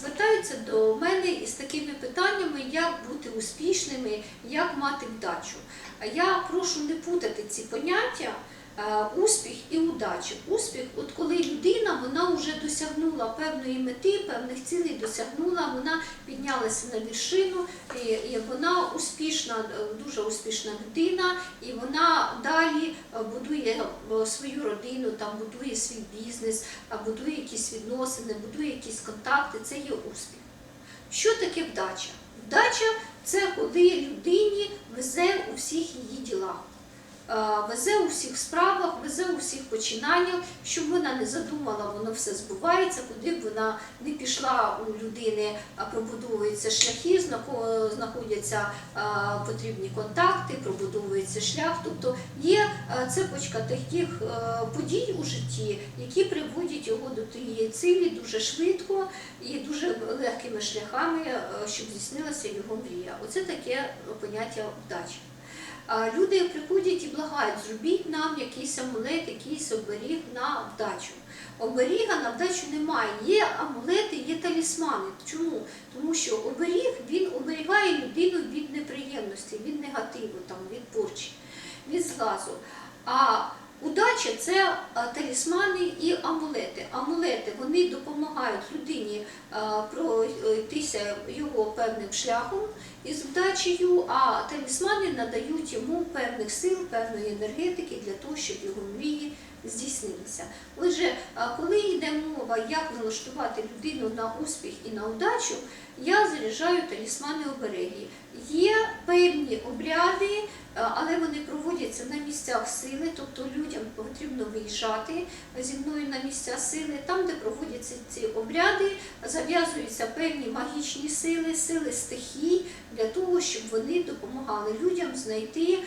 звертаються до мене із такими питаннями, як бути успішними, як мати вдачу. Я прошу не путати ці поняття. Е, Успіх і удача. Успіх, от коли людина вона вже досягнула певної мети, певних цілей досягнула, вона піднялася на вершину, і, і вона успішна, е, дуже успішна людина, і вона далі е, будує свою родину, там будує свій бізнес, будує якісь відносини, будує якісь контакти. Це є успіх. Що таке вдача? Вдача це коли людині везе у всіх її ділах. Е, Везе у всіх справах, везе у всіх починаннях, щоб вона не задумала, воно все збувається, куди б вона не пішла у людини, пробудовуються шляхи, знаходяться е, потрібні контакти, пробудовується шлях. Тобто є е, цепочка таких подій у житті, які приводять його до тієї цілі дуже швидко і дуже легкими шляхами, щоб здійснилася його мрія. Оце таке поняття вдачі. Люди приходять і благають, зробіть нам якийсь амулет, якийсь оберіг на вдачу. Оберіга на вдачу немає. Є амулети, є талісмани. Чому? Тому що оберіг він оберігає людину від неприємності, від негативу, там, від порчі, від злазу. А удача це талісмани і амулети. Амулети вони допомагають людині а, пройтися його певним шляхом із вдачею, а талісмани надають йому певних сил, певної енергетики для того, щоб його мрії здійснилися. Отже, коли йде мова, як налаштувати людину на успіх і на удачу, я заряджаю талісмани обереги. Є певні обряди, але вони проводяться на місцях сили, тобто людям потрібно виїжджати зі мною на місця сили, там, де проводяться ці обряди, зав'язуються певні магічні сили, сили стихій для того, щоб вони допомагали людям знайти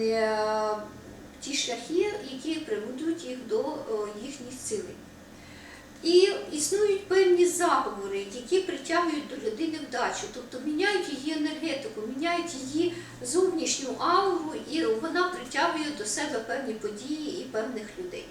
е, ті шляхи, які приведуть їх до е, їхніх цілей. І існують певні заговори, які притягують до людини вдачу, тобто міняють її енергетику, міняють її зовнішню ауру, і вона притягує до себе певні події і певних людей.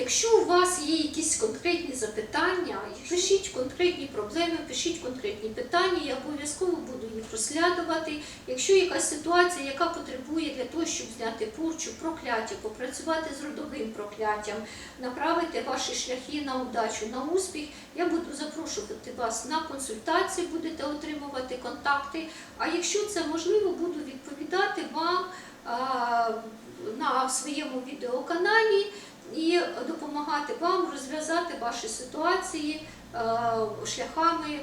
Якщо у вас є якісь конкретні запитання, пишіть конкретні проблеми, пишіть конкретні питання, я обов'язково буду їх розглядувати. Якщо якась ситуація, яка потребує для того, щоб зняти порчу, прокляття, попрацювати з родовим прокляттям, направити ваші шляхи на удачу, на успіх, я буду запрошувати вас на консультації, будете отримувати контакти. А якщо це можливо, буду відповідати вам на своєму відеоканалі і допомагати вам розв'язати ваші ситуації шляхами,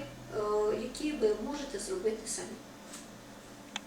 які ви можете зробити самі.